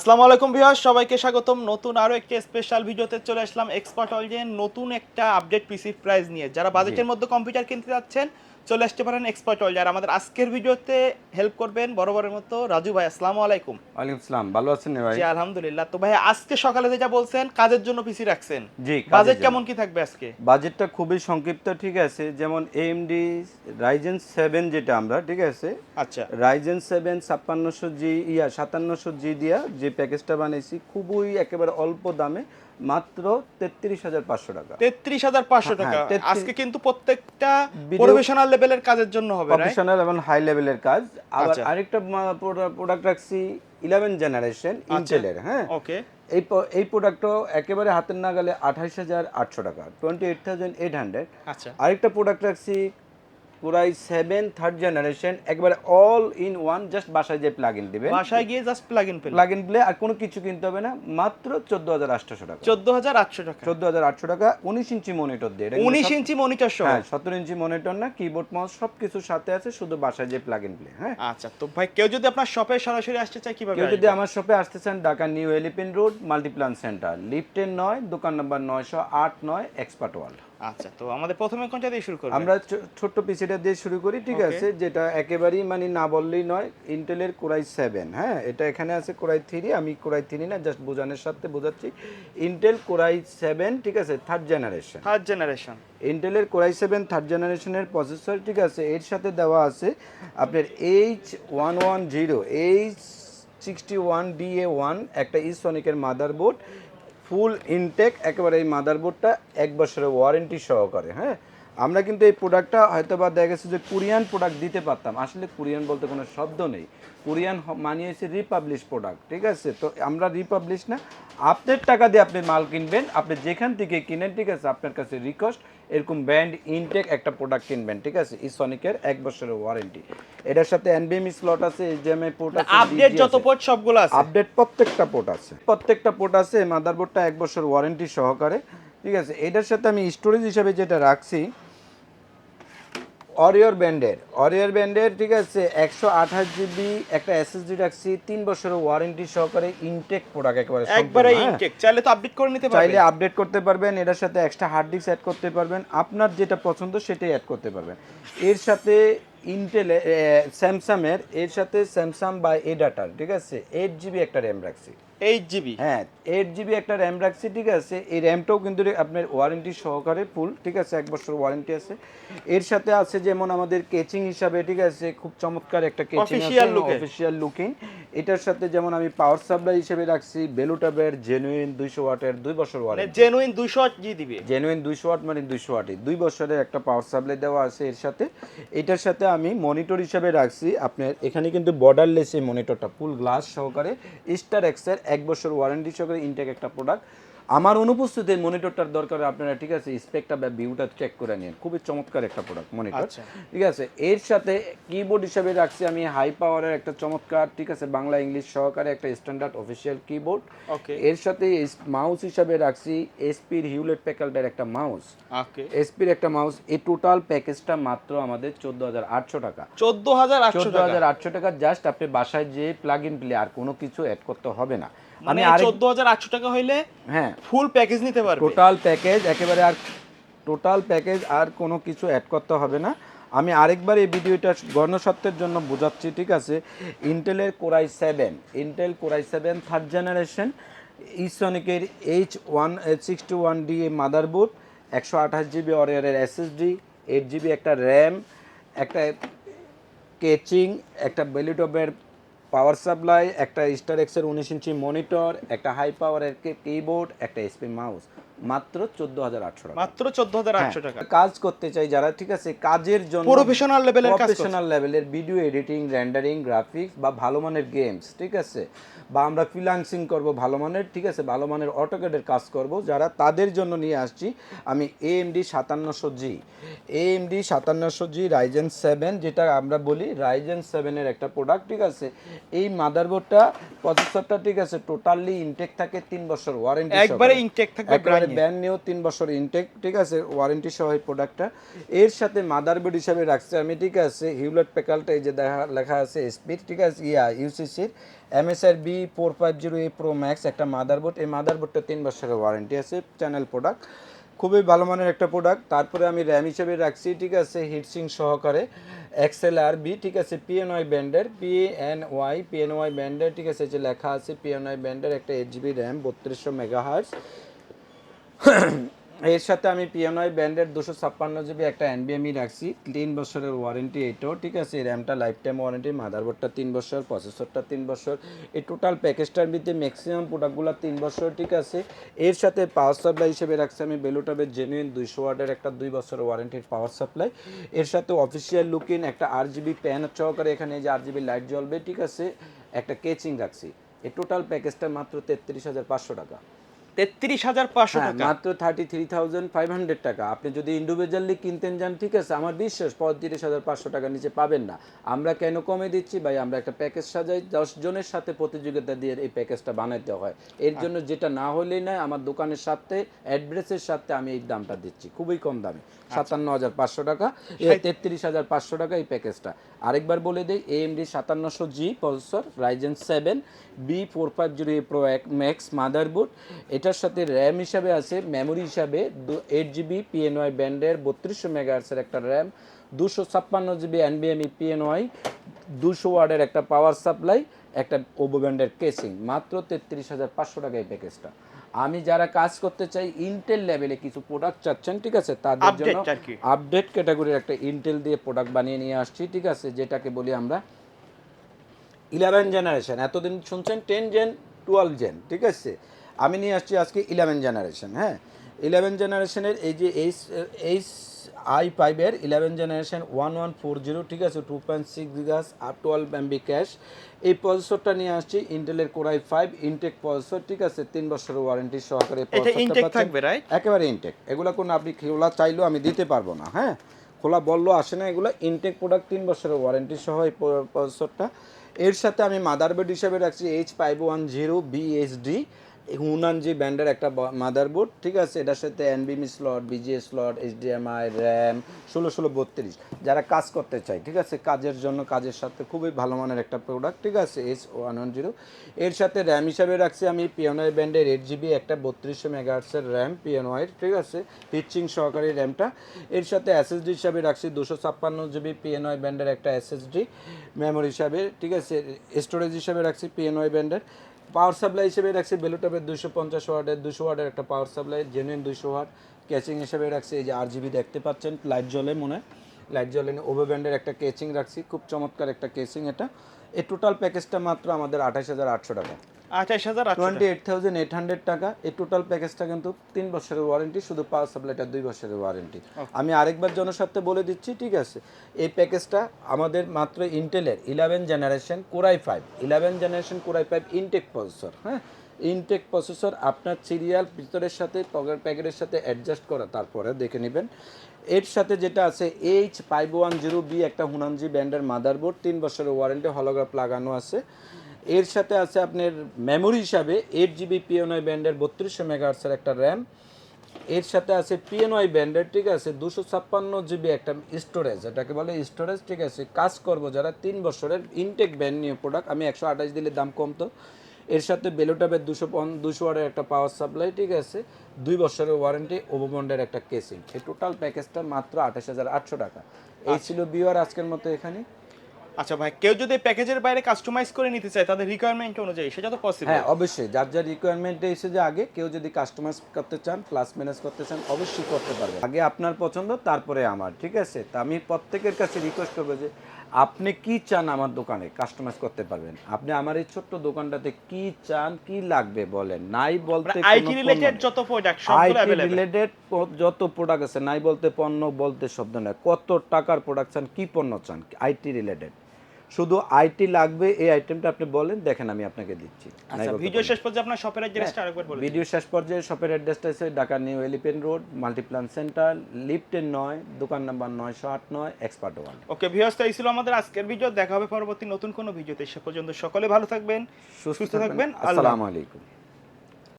আসসালামু আলাইকুম ভিউয়ার্স সবাইকে স্বাগতম। নতুন আরও একটি স্পেশাল ভিডিওতে চলে আসলাম এক্সপার্ট অলজেন নতুন একটা আপডেট পিসি প্রাইস নিয়ে। যারা বাজেটের মধ্যে কম্পিউটার কিনতে যাচ্ছেন চলে আসতে পারেন এক্সপার্ট অলজ আর আমাদের আজকের ভিডিওতে হেল্প করবেন বরাবরের মতো রাজু ভাই আসসালামু আলাইকুম। ওয়ালাইকুম আসসালাম ভালো আছেন ভাই? জি আলহামদুলিল্লাহ। তো ভাই আজকে সকালে যেটা বলছেন কাজের জন্য পিসি রাখছেন। জি বাজেট কেমন কি থাকবে আজকে? বাজেটটা খুবই সংক্ষিপ্ত ঠিক আছে? যেমন এএমডি রাইজেন সেভেন যেটা আমরা ঠিক আছে? আচ্ছা। রাইজেন সেভেন ছাপ্পান্নশো জি ইয়া সাতান্নশো জি দিয়া যে প্যাকেজটা বানিয়েছি খুবই একেবারে অল্প দামে। মাত্র তেত্রিশ হাজার পাঁচশো টাকা। তেত্রিশ হাজার পাঁচশো টাকা। হ্যাঁ, 33 আজকে কিন্তু প্রত্যেকটা প্রফেশনাল লেভেলের কাজের জন্য হবে প্রফেশনাল এবং হাই লেভেলের কাজ। আবার আচ্ছা। আরেকটা প্রোডাক্ট রাখছি ইলেভেন জেনারেশন ইন্টেলের হ্যাঁ? ওকে এই এই প্রোডাক্টও একেবারে হাতের নাগালে আঠাইশ হাজার আটশো টাকা twenty eight thousand eight hundred আচ্ছা। আরেকটা প্রোডাক্ট রাখছি পুরাই সেভেন থার্ড জেনারেশন একবারে অল ইন ওয়ান জাস্ট বাসায় যে প্লাগ ইন দিবে। বাসায় গিয়ে just plug in play. Plug in play আর কোনো কিছু কিনতে হবে না মাত্র চোদ্দ হাজার আটশোশো টাকা। চোদ্দ হাজার আটশো টাকা। চোদ্দ হাজার আটশো টাকা উনিশ ইঞ্চি মনিটর দিয়ে। উনিশ ইঞ্চি মনিটর সহ। হ্যাঁ সতেরো ইঞ্চি মনিটর না কিবোর্ড মাউস সব কিছু সাথে আছে শুধু বাসায় যে প্লাগ ইন প্লে হ্যাঁ? আচ্ছা তো ভাই কেউ যদি আপনার শপে সরাসরি আসতে চায় কীভাবে কেউ যদি আমার শপে আসতে চান Dhaka New Elephant Road Multiplan Centre লিফটের নয় দোকান নম্বর নয়শো আট নয় এক্সপার্ট ওয়ার্ল্ড আচ্ছা তো আমাদের প্রথমে কোনটা দিয়ে শুরু করব আমরা ছোট্ট পিসিটা দিয়ে শুরু করি ঠিক আছে? যেটা একেবারেই মানে না বললেই নয় ইন্টেলের কোরাই সেভেন হ্যাঁ? এটা এখানে আছে কোরাই থ্রি আমি কোরাই থ্রি না জাস্ট বোঝানোর সাথে বোঝাচ্ছি। ইন্টেল কোরাই সেভেন ঠিক আছে? থার্ড জেনারেশন থার্ড জেনারেশন ইন্টেলের কোরাই সেভেন থার্ড জেনারেশনের প্রসেসর ঠিক আছে? এর সাথে দেওয়া আছে আপনার H one one zero H sixty one DA one একটা ইসনিকের মাদারবোর্ড ফুল ইনটেক একেবারে এই মাদারবোর্ডটা এক বছরের ওয়ারেন্টি সহকারে হ্যাঁ? আমরা কিন্তু এই প্রোডাক্টটা হয়তো বা দেখা গেছে যে কোরিয়ান প্রোডাক্ট দিতে পারতাম। আসলে কোরিয়ান বলতে কোনো শব্দ নেই। কোরিয়ান মানিয়েছে রিপাবলিশ প্রোডাক্ট ঠিক আছে? তো আমরা রিপাবলিশ না। আপনার টাকা দিয়ে আপনি মাল কিনবেন আপনি যেখান থেকে কিনেন ঠিক আছে? আপনার কাছে রিকোয়েস্ট এরকম ব্যান্ড ইনটেক একটা প্রোডাক্ট কিনবেন ঠিক আছে? ইসনিকের এক বছরের ওয়ারেন্টি এটার সাথে এনবিএমই স্লট আছে এইচডিএমআই পোর্ট আছে আপডেট যত পোর্ট সবগুলো আছে। আপডেট প্রত্যেকটা পোর্ট আছে। প্রত্যেকটা পোর্ট আছে মাদারবোর্ডটা এক বছর ওয়ারেন্টি সহকারে ঠিক আছে? এটার সাথে আমি স্টোরেজ হিসাবে যেটা রাখছি অরিয়র ব্যান্ডের অরিয়র ব্যান্ডের ঠিক আছে একশো আঠাশ জিবি একটা এসএসডি রাখছি তিন বছরের ওয়ারেন্টি সহকারে ইনটেক প্রোডাক্ট একবারে একবারে হ্যাঁ। ইনটেক চাইলে তো আপডেট করে নিতে চাইলে আপডেট করতে পারবেন এটার সাথে এক্সট্রা হার্ড ডিস্ক অ্যাড করতে পারবেন আপনার যেটা পছন্দ সেটাই অ্যাড করতে পারবেন। এর সাথে ইন্টেলে স্যামসাংয়ের এর সাথে স্যামসাং বা এডাটার ঠিক আছে? এইট জিবি একটা র্যাম রাখছি। এইট জিবি হ্যাঁ এইট জিবি একটা র্যাম রাখছি ঠিক আছে? এই র্যামটাও কিন্তু আপনার ওয়ারেন্টি সহকারে ফুল ঠিক আছে? এক বছর ওয়ারেন্টি আছে। এর সাথে আছে যেমন আমাদের কেচিং হিসাবে ঠিক আছে? খুব চমৎকার একটা কেচিং। অফিসিয়াল লুকিং এটার সাথে যেমন আমি পাওয়ার সাপ্লাই হিসেবে রাখছি বেলুটাবের জেনুইন দুইশো ওয়াটের দুই বছর মানে ওয়ারেন্টি জেনুইন দুশো জি দিবে? জেনুইন দুইশো ওয়াট মানে দুইশো ওয়াটই। দুই বছরের একটা পাওয়ার সাপ্লাই দেওয়া আছে এর সাথে। এটার সাথে আমি মনিটর হিসেবে রাখছি। আপনার এখানে কিন্তু বর্ডারলেস এই মনিটরটা ফুল গ্লাস সহকারে। স্টার এক্সের এক বছর ওয়ারেন্টি সহকারে ইনটেক একটা প্রোডাক্ট আমার অনুপস্থিতিতে মনিটরটার দরকার আপনারা ঠিক আছে স্পেকটা বা ভিউটা চেক করে নিন। খুবই চমৎকার একটা প্রোডাক্ট মনিটর আচ্ছা। ঠিক আছে এর সাথে কিবোর্ড হিসাবে রাখছি আমি হাই পাওয়ারের একটা চমৎকার ঠিক আছে বাংলা ইংলিশ সহকারে একটা স্ট্যান্ডার্ড অফিসিয়াল কিবোর্ড ওকে এর সাথে মাউস হিসাবে রাখছি এসপির হিউলেট প্যাকালটার একটা মাউস ওকে এসপির একটা মাউস এই টোটাল প্যাকেজটা মাত্র আমাদের চোদ্দ হাজার আটশো টাকা। চোদ্দ হাজার আটশো টাকা? জাস্ট আপনি বাসায় যে প্লাগ ইন প্লে আর কোনো কিছু অ্যাড করতে হবে না। আমি আরেক চোদ্দ হাজার আটশো টাকা হইলে হ্যাঁ। ফুল প্যাকেজ নিতে পারবে। টোটাল প্যাকেজ একেবারে আর টোটাল প্যাকেজ আর কোনো কিছু অ্যাড করতে হবে না। আমি আরেকবার এই ভিডিওটা গণস্বার্থের জন্য বোঝাচ্ছি ঠিক আছে? ইন্টেলের core i seven Intel core i seven third generation ইসনিকের H one sixty one D motherboard একশো আঠাশ জিবি অরিয়ারের এসএসডি এইট জিবি একটা র্যাম একটা কেচিং একটা বেলিটপের পাওয়ার সাপ্লাই একটা স্টার এক্সের উনিশ ইঞ্চি মনিটর একটা হাই পাওয়ারের কিবোর্ড একটা এসপি মাউস। মাত্র চোদ্দ হাজার আটশো টাকা। মাত্র চোদ্দ হাজার হ্যাঁ, আটশো টাকা। কাজ করতে চাই যারা ঠিক আছে? কাজের জন্য প্রফেশনাল লেভেলের প্রফেশনাল লেভেলের ভিডিও এডিটিং রেন্ডারিং গ্রাফিক্স বা ভালো মানের গেমস ঠিক আছে? বা আমরা ফ্রিলান্সিং করব ভালো মানের ঠিক আছে? ভালো মানের অটোকেডের কাজ করব। যারা তাদের জন্য নিয়ে আসছি আমি এএমডি সাতান্নশো জি এএমডি সাতান্নশো জি রাইজেন সেভেন যেটা আমরা বলি রাইজেন সেভেনের একটা প্রোডাক্ট ঠিক আছে? এই মাদারবোর্ডটা প্রসেসরটা ঠিক আছে টোটালি ইনটেক থাকে তিন বছর ওয়ারেন্টি একবারে intake থাকবে একবারে new। নিয়েও তিন বছর ইনটেক ঠিক আছে ওয়ারেন্টি সহ এই প্রোডাক্টটা এর সাথে মাদারবোর্ড হিসাবে রাখছি আমি ঠিক আছে হিউলেট প্যাকালটা এই যে দেখা লেখা আছে স্পিড ঠিক আছে yeah ইউসিসির MSR B four five zero A pro max একটা মাদারবোর্ড এই মাদারবোর্ডটা তিন বছরের ওয়ারেন্টি আছে চ্যানেল প্রোডাক্ট খুবই ভালো মানের একটা প্রোডাক্ট তারপরে আমি র্যাম হিসেবে রাখছি, ঠিক আছে হিটসিং সহকারে। এক্সেল আর বি ঠিক আছে পিএনওয়াই ব্যান্ডের পিএনওয়াই পিএনওয়াই ব্যান্ডের, ঠিক আছে, যে লেখা আছে পিএনওয়াই ব্যান্ডের একটা এইট জিবি র্যাম বত্রিশশো মেগাহার্স এর সাথে আমি পিএনআই ব্র্যান্ডের দুশো ছাপ্পান্ন জিবি একটা এনবিএমই রাখছি। তিন বছরের ওয়ারেন্টি এটাও, ঠিক আছে? র্যামটা লাইফ টাইম ওয়ারেন্টি মাদারবোর্ডটা তিন বছর প্রসেসরটা তিন বছর। এই টোটাল প্যাকেজটার ভিতরে ম্যাক্সিমাম প্রোডাক্টগুলো তিন বছর, ঠিক আছে? এর সাথে পাওয়ার সাপ্লাই হিসেবে রাখছি আমি বেলুটাবের জেনুইন দুইশো ওয়াটের একটা দুই বছরের ওয়ারেন্টির পাওয়ার সাপ্লাই এর সাথে অফিসিয়াল লুকিং একটা আর জিবি প্যান সহকারে এখানে যে আর জিবি লাইট জ্বলবে, ঠিক আছে? একটা কেচিং রাখছি। এই টোটাল প্যাকেজটা মাত্র তেত্রিশ হাজার পাঁচশো টাকা। তেত্রিশ হাজার পাঁচশো হ্যাঁ, টাকা। মাত্র thirty three thousand five hundred টাকা। আপনি যদি ইন্ডিভিজুয়ালি কিনতেন যান ঠিক আছে আমার বিশ্বাস পঁয়ত্রিশ হাজার পাঁচশো টাকার নিচে পাবেন না। আমরা কেন কমে দিচ্ছি? ভাই আমরা একটা প্যাকেজ সাজাই দশ জনের সাথে প্রতিযোগিতা দিয়ে এই প্যাকেজটা বানাইতে হয়। এর জন্য যেটা না হলেই নয় আমার দোকানের সাথে অ্যাড্রেসের সাথে আমি এই দামটা দিচ্ছি খুবই কম দামে সাতান্ন হাজার পাঁচশো টাকা। তেত্রিশ হাজার পাঁচশো টাকা এই প্যাকেজটা আরেকবার বলে দিই AMD সাতান্নশো G processor Ryzen seven B four five zero A pro max motherboard এটার সাথে র্যাম হিসাবে আছে মেমোরি হিসাবে এইট জিবি পিএনওয়াই ব্যান্ডের বত্রিশশো মেগাহার্সের একটা র্যাম দুশো ছাপ্পান্ন জিবি এনবিএমই পিএনওয়াই দুশো ওয়ার্ডের একটা পাওয়ার সাপ্লাই একটা ওবো ব্যান্ডের কেসিং মাত্র তেত্রিশ হাজার পাঁচশো টাকা এই প্যাকেজটা আমি যারা কাজ করতে চাই ইন্টেল লেভেলে কিছু প্রোডাক্ট চাচ্ছেন ঠিক আছে? তাদের জন্য। আপডেট ক্যাটাগরির একটা ইন্টেল দিয়ে প্রোডাক্ট বানিয়ে নিয়ে আসছি ঠিক আছে? যেটাকে বলি আমরা ইলেভেন জেনারেশন এতদিন শুনছেন টেন জেন টুয়েলভ জেন ঠিক আছে? আমি নিয়ে আসছি আজকে ইলেভেন জেনারেশন হ্যাঁ? ইলেভেন জেনারেশনের এই যে এইচ এইচ আই ফাইভের eleven generation one one four zero ঠিক আছে? টু পয়েন্ট সিক্স গিগাস আর টুয়েলভ এমবি ক্যাশ এই প্রসেসরটা নিয়ে আসছি ইন্টেলের কোরাই ফাইভ ইনটেক প্রসেসর ঠিক আছে? তিন বছরের ওয়ারেন্টি সহকারে একেবারে ইনটেক এগুলো কোনো আপনি খোলা চাইলেও আমি দিতে পারব না হ্যাঁ? খোলা বললেও আসে না এগুলো। ইনটেক প্রোডাক্ট তিন বছরের ওয়ারেন্টি সহ এই প্রসেসরটা এর সাথে আমি মাদারবোর্ড হিসেবে রাখছি H five one zero BSD Huananzhi ব্যান্ডের একটা মাদারবোর্ড ঠিক আছে? এটার সাথে এনবিমি slot VGA slot HDMI RAM ষোলো ষোলো বত্রিশ, যারা কাজ করতে চায়, ঠিক আছে? কাজের জন্য, কাজের সাথে খুবই ভালো মানের একটা প্রোডাক্ট ঠিক আছে? এস ওয়ান ওয়ান জিরো এর সাথে র্যাম হিসাবে রাখছি আমি পিএনআই ব্যান্ডের এইট জিবি একটা বত্রিশশো মেগাহার্টসের র্যাম পিএনওয়াইয়ের ঠিক আছে? পিচিং সহকারী র্যামটা এর সাথে এসএসডি হিসাবে রাখছি দুশো ছাপ্পান্ন জিবি পিএনওয়াই ব্যান্ডের একটা এসএসডি মেমোরি হিসাবে, ঠিক আছে? স্টোরেজ হিসাবে রাখছি পিএনওয়াই ব্যান্ডের। পাওয়ার সাপ্লাই হিসেবে রাখছি বেলুটপের দুশো পঞ্চাশ ওয়াটের, দুশো ওয়াটের একটা পাওয়ার সাপ্লাই জেনুইন দুশো ওয়াট। ক্যাচিং হিসেবে রাখছি, এই যে আর জিবি দেখতে পাচ্ছেন লাইট জলে মনে লাইট জলে ওভো ব্যান্ডের একটা ক্যাচিং রাখছি, খুব চমৎকার একটা কেচিং এটা। এই টোটাল প্যাকেজটা মাত্র আমাদের আঠাশ হাজার আটশো টাকা। আঠাশ হাজার twenty eight thousand eight hundred টাকা। এই টোটাল প্যাকেজটা কিন্তু তিন বছরের ওয়ারেন্টি শুধু পাওয়ার সাপ্লাইটা দুই বছরের ওয়ারেন্টি আমি আরেকবার জনস্বার্থে বলে দিচ্ছি ঠিক আছে? এই প্যাকেজটা আমাদের মাত্র ইন্টেলের eleven generation core i five eleven generation core i five intact processor হ্যাঁ? ইনটেক প্রসেসর আপনার সিরিয়াল ভিতরের সাথে প্যাকেটের সাথে অ্যাডজাস্ট করা তারপরে দেখে নেবেন। এর সাথে যেটা আছে H five one zero B একটা হুনানজি ব্যান্ডের মাদারবোর্ড তিন বছরের ওয়ারেন্টি হলোগ্রাফ লাগানো আছে। এর সাথে আছে আপনার মেমোরি হিসাবে এইট জিবি পিএনআই ব্যান্ডের বত্রিশশো মেগাহার্সের একটা র্যাম এর সাথে আছে পিএনআই ব্যান্ডের ঠিক আছে দুশো ছাপ্পান্ন জিবি একটা স্টোরেজ এটাকে বলে স্টোরেজ ঠিক আছে কাজ করব যারা তিন বছরের ইনটেক ব্যান্ড নিয়ে প্রোডাক্ট আমি একশো আঠাশ দিলে দাম কমতো এর সাথে বেলোটাবের দুশো পন দুশো ওয়াটের একটা পাওয়ার সাপ্লাই ঠিক আছে দুই বছরের ওয়ারেন্টি ওভোবন্ডের একটা কেসিং এই টোটাল প্যাকেজটা মাত্র আঠাশ হাজার আটশো টাকা। এই ছিল বিওয়ার আজকের মতো এখানে। আচ্ছা ভাই, কেউ যদি প্যাকেজের বাইরে কাস্টমাইজ করে নিতে চায়, তাদের রিকোয়ারমেন্ট অনুযায়ী, সেটা তো পসিবল হ্যাঁ অবশ্যই। যার যার রিকোয়ারমেন্টে এসে যে আগে কেউ যদি কাস্টমাইজ করতে চান প্লাস ম্যানেজ করতে চান, অবশ্যই করতে পারবে আগে আপনার পছন্দ, তারপরে আমার, ঠিক আছে? তা আমি প্রত্যেকের কাছে রিকোয়েস্ট করব যে আপনি কি চান আমার দোকানে? কাস্টমাইজ করতে পারবেন। আপনি আমার এই ছোট্ট দোকানটাতে কি চান কি লাগবে বলেন। নাই বলতে আইটি রিলেটেড যত প্রোডাক্ট আইটি রিলেটেড যত প্রোডাক্ট আছে নাই বলতে পণ্য বলতে শব্দ না কত টাকার প্রোডাক্ট চান কি পণ্য চান? আইটি রিলেটেড শুধু আইটি লাগবে এই আইটেমটা আপনি বলেন দেখেন আমি আপনাকে দিচ্ছি। আচ্ছা ভিডিও শেষ পর্যন্ত আপনার শপের অ্যাড্রেসটা আরেকবার বলুন ভিডিও শেষ পর্যায়ে শপের অ্যাড্রেসটা হচ্ছে Dhaka New Elephant Road Multiplan Centre লিফটের নয় দোকান নাম্বার নয়শো আট নয় এক্সপার্ট ওয়ান। ওকে ভিউয়ার্স তাই এই ছিল আমাদের আজকের ভিডিও দেখা হবে পরবর্তী নতুন কোনো ভিডিওতে সে পর্যন্ত সকলে ভালো থাকবেন সুস্থ থাকবেন আসসালামু আলাইকুম।